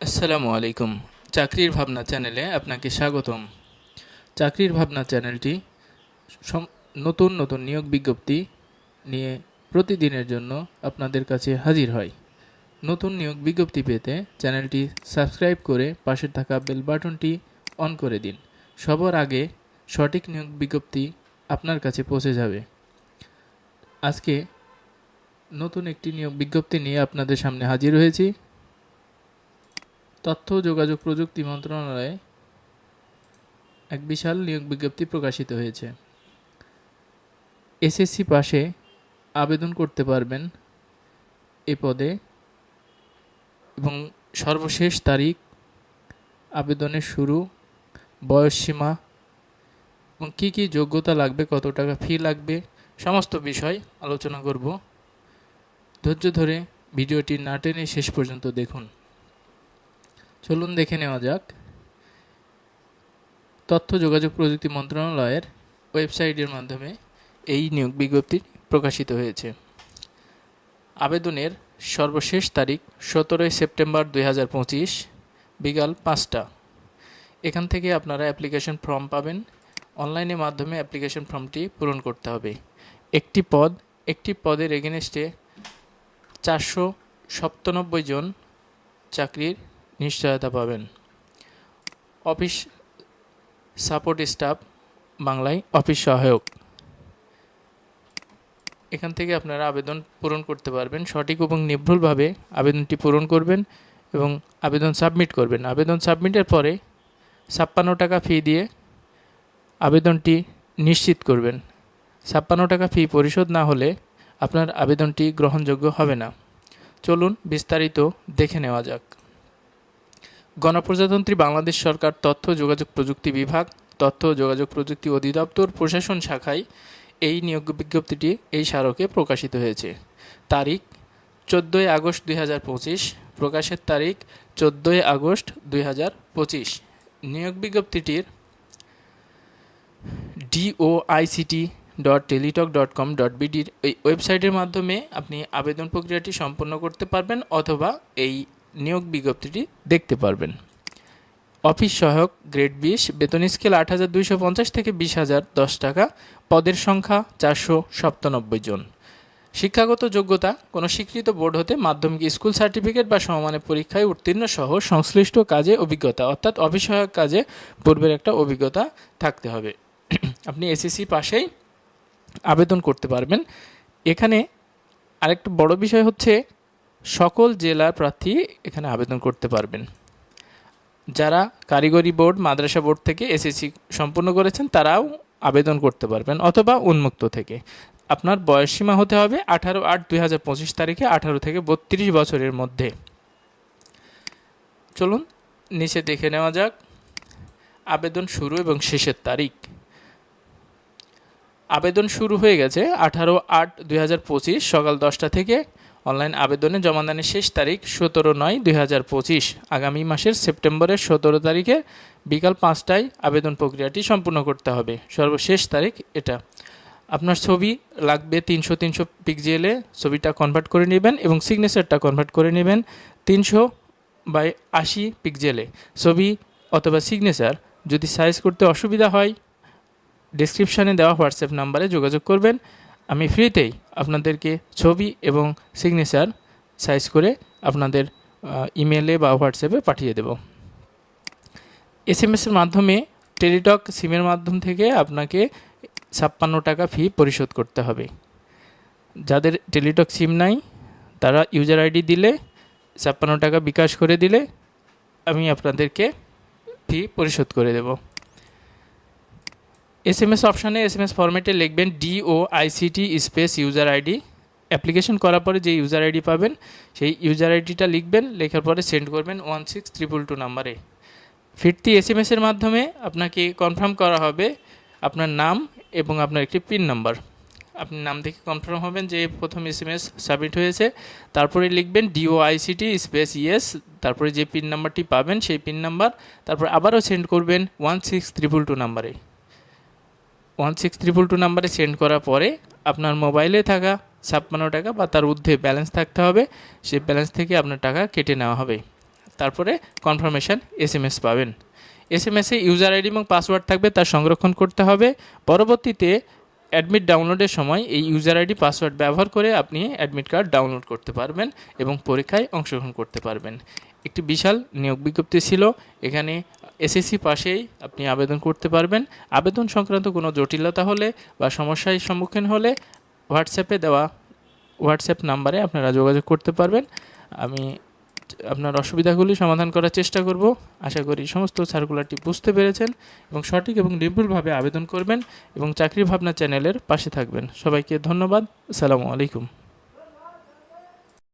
আসসালামু আলাইকুম। চাকরির ভাবনা চ্যানেলে আপনাকে স্বাগতম। চাকরির ভাবনা চ্যানেলটি নতুন নতুন নিয়োগ বিজ্ঞপ্তি নিয়ে প্রতিদিনের জন্য আপনাদের কাছে হাজির হয়। নতুন নিয়োগ বিজ্ঞপ্তি পেতে চ্যানেলটি সাবস্ক্রাইব করে পাশে থাকা বেল বাটনটি অন করে দিন। সবার আগে সঠিক নিয়োগ বিজ্ঞপ্তি আপনার কাছে পৌঁছে যাবে। আজকে নতুন একটি নিয়োগ বিজ্ঞপ্তি নিয়ে আপনাদের সামনে হাজির হয়েছি। তথ্য, যোগাযোগ প্রযুক্তি মন্ত্রণালয়ে এক বিশাল নিয়োগ বিজ্ঞপ্তি প্রকাশিত হয়েছে। এসএসসি পাশে আবেদন করতে পারবেন এ পদে এবং সর্বশেষ তারিখ, আবেদনের শুরু বয়সসীমা এবং কী কী যোগ্যতা লাগবে, কত টাকা ফি লাগবে, সমস্ত বিষয় আলোচনা করব। ধৈর্য ধরে ভিডিওটি না টেনে শেষ পর্যন্ত দেখুন। চলুন দেখে নেওয়া যাক। তথ্য যোগাযোগ প্রযুক্তি মন্ত্রণালয়ের ওয়েবসাইটের মাধ্যমে এই নিয়োগ বিজ্ঞপ্তি প্রকাশিত হয়েছে। আবেদনের সর্বশেষ তারিখ সতেরোই সেপ্টেম্বর দুই হাজার পঁচিশ, বিকাল পাঁচটা। এখান থেকে আপনারা অ্যাপ্লিকেশন ফর্ম পাবেন। অনলাইনের মাধ্যমে অ্যাপ্লিকেশন ফর্মটি পূরণ করতে হবে। একটি পদ, একটি পদের এগেনস্টে চারশো সপ্তানব্বই জন চাকরির নিশ্চয়তা পাবেন। অফিস সাপোর্ট স্টাফ, বাংলায় অফিস সহায়ক। এখান থেকে আপনারা আবেদন পূরণ করতে পারবেন। সঠিক এবং নির্ভুলভাবে আবেদনটি পূরণ করবেন এবং আবেদন সাবমিট করবেন। আবেদন সাবমিটের পরে ছাপ্পান্ন টাকা ফি দিয়ে আবেদনটি নিশ্চিত করবেন। ছাপ্পান্ন টাকা ফি পরিশোধ না হলে আপনার আবেদনটি গ্রহণযোগ্য হবে না। চলুন বিস্তারিত দেখে নেওয়া যাক। গণপ্রজাতন্ত্রী বাংলাদেশ সরকার তথ্য যোগাযোগ প্রযুক্তি বিভাগ, তথ্য যোগাযোগ প্রযুক্তি অধিদপ্তর, প্রশাসন শাখায় এই নিয়োগ বিজ্ঞপ্তিটি এই স্মারকে প্রকাশিত হয়েছে। তারিখ, চোদ্দোই আগস্ট দুই হাজার পঁচিশ, প্রকাশের তারিখ, চোদ্দোই আগস্ট দুই হাজার পঁচিশ। নিয়োগ বিজ্ঞপ্তিটির DOICT dot Teletalk dot com dot বিডির এই ওয়েবসাইটের মাধ্যমে আপনি আবেদন প্রক্রিয়াটি সম্পন্ন করতে পারবেন অথবা এই নিয়োগ বিজ্ঞপ্তিটি দেখতে পারবেন। অফিস সহায়ক গ্রেড বিশ, বেতন স্কেল আট হাজার দুইশো পঞ্চাশ থেকে বিশ হাজার দশ টাকা, পদের সংখ্যা চারশো সপ্তানব্বই জন। শিক্ষাগত যোগ্যতা, কোনো স্বীকৃত বোর্ড হতে মাধ্যমিক স্কুল সার্টিফিকেট বা সমমানের পরীক্ষায় উত্তীর্ণ সহ সংশ্লিষ্ট কাজে অভিজ্ঞতা, অর্থাৎ অফিস সহায়ক কাজে পূর্বের একটা অভিজ্ঞতা থাকতে হবে। আপনি এসএসসি পাশেই আবেদন করতে পারবেন। এখানে আরেকটা বড় বিষয় হচ্ছে সকল জেলার প্রার্থী এখানে আবেদন করতে পারবেন। যারা কারিগরি বোর্ড, মাদ্রাসা বোর্ড থেকে এসএসসি সম্পূর্ণ করেছেন, তারাও আবেদন করতে পারবেন অথবা উন্মুক্ত থেকে। আপনার বয়সসীমা হতে হবে আঠারো আট দুই হাজার পঁচিশ তারিখে আঠারো থেকে বত্রিশ বছরের মধ্যে। চলুন, নিচে দেখে নেওয়া যাক আবেদন শুরু এবং শেষের তারিখ। আবেদন শুরু হয়ে গেছে আঠারো আট দুই হাজার পঁচিশ সকাল দশটা থেকে অনলাইন আবেদনে জমাদানের শেষ তারিখ সতেরো নয় দুই হাজার পঁচিশ। আগামী মাসের সেপ্টেম্বরের সতেরো তারিখে বিকাল পাঁচটায় আবেদন প্রক্রিয়াটি সম্পূর্ণ করতে হবে। সর্বশেষ তারিখ এটা। আপনার ছবি লাগবে তিনশো তিনশো পিক্সেলে, ছবিটা কনভার্ট করে নেবেন এবং সিগনেচারটা কনভার্ট করে নেবেন তিনশো বাই আশি পিক্সেলে। ছবি অথবা সিগনেচার যদি সাইজ করতে অসুবিধা হয় ডিসক্রিপশানে দেওয়া হোয়াটসঅ্যাপ নাম্বারে যোগাযোগ করবেন। আমি ফ্রিতেই আপনাদেরকে ছবি এবং সিগনেচার সাইজ করে আপনাদের ইমেলে বা হোয়াটসঅ্যাপে পাঠিয়ে দেব। এস এম এসের মাধ্যমে টেলিটক সিমের মাধ্যম থেকে আপনাকে ছাপ্পান্ন টাকা ফি পরিশোধ করতে হবে। যাদের টেলিটক সিম নাই, তারা ইউজার আইডি দিলে, ছাপ্পান্ন টাকা বিকাশ করে দিলে, আমি আপনাদেরকে ফি পরিশোধ করে দেবো। এস এম এস অপশানে এস এম এস ফরম্যাটে লিখবেন DOICT space user ID application করার পরে যে ইউজার আইডি পাবেন, সেই ইউজার আইডিটা লিখবেন, লেখার পরে সেন্ড করবেন ওয়ান সিক্স ট্রিপল টু নাম্বারে ফিরতি এস এম এসের মাধ্যমে আপনাকে কনফার্ম করা হবে আপনার নাম এবং আপনার একটি পিন নাম্বার আপনি নাম দেখে কনফার্ম হবেন যে প্রথম এস এম এস সাবমিট হয়েছে। তারপরে লিখবেন ডিও আইসিটি স্পেস ইয়েস তারপরে যে পিন নাম্বারটি পাবেন সেই পিন নাম্বার তারপর আবারও সেন্ড করবেন ওয়ান সিক্স ট্রিপল টু নাম্বারে ওয়ান সিক্স ট্রিপল টু নাম্বারে সেন্ড করার পরে আপনার মোবাইলে থাকা ছাপ্পান্ন টাকা বা তার ঊর্ধ্বে ব্যালেন্স থাকতে হবে। সে ব্যালেন্স থেকে আপনার টাকা কেটে নেওয়া হবে। তারপরে কনফার্মেশান এস এম এস পাবেন। এস এম এসে ইউজার আইডি এবং পাসওয়ার্ড থাকবে, তা সংরক্ষণ করতে হবে। পরবর্তীতে অ্যাডমিট ডাউনলোডের সময় এই ইউজার আইডি পাসওয়ার্ড ব্যবহার করে আপনি অ্যাডমিট কার্ড ডাউনলোড করতে পারবেন এবং পরীক্ষায় অংশগ্রহণ করতে পারবেন। একটি বিশাল নিয়োগ বিজ্ঞপ্তি ছিল, এখানে এসএসসি পাশেই আপনি আবেদন করতে পারবেন। আবেদন সংক্রান্ত কোনো জটিলতা হলে বা সমস্যার সম্মুখীন হলে হোয়াটসঅ্যাপে দেওয়া হোয়াটসঅ্যাপ নাম্বারে আপনারা যোগাযোগ করতে পারবেন। আমি আপনার অসুবিধাগুলি সমাধান করার চেষ্টা করব। আশা করি সমস্ত সার্কুলারটি বুঝতে পেরেছেন এবং সঠিক এবং নির্ভুলভাবে আবেদন করবেন এবং চাকরি ভাবনা চ্যানেলের পাশে থাকবেন। সবাইকে ধন্যবাদ। আসসালামু আলাইকুম।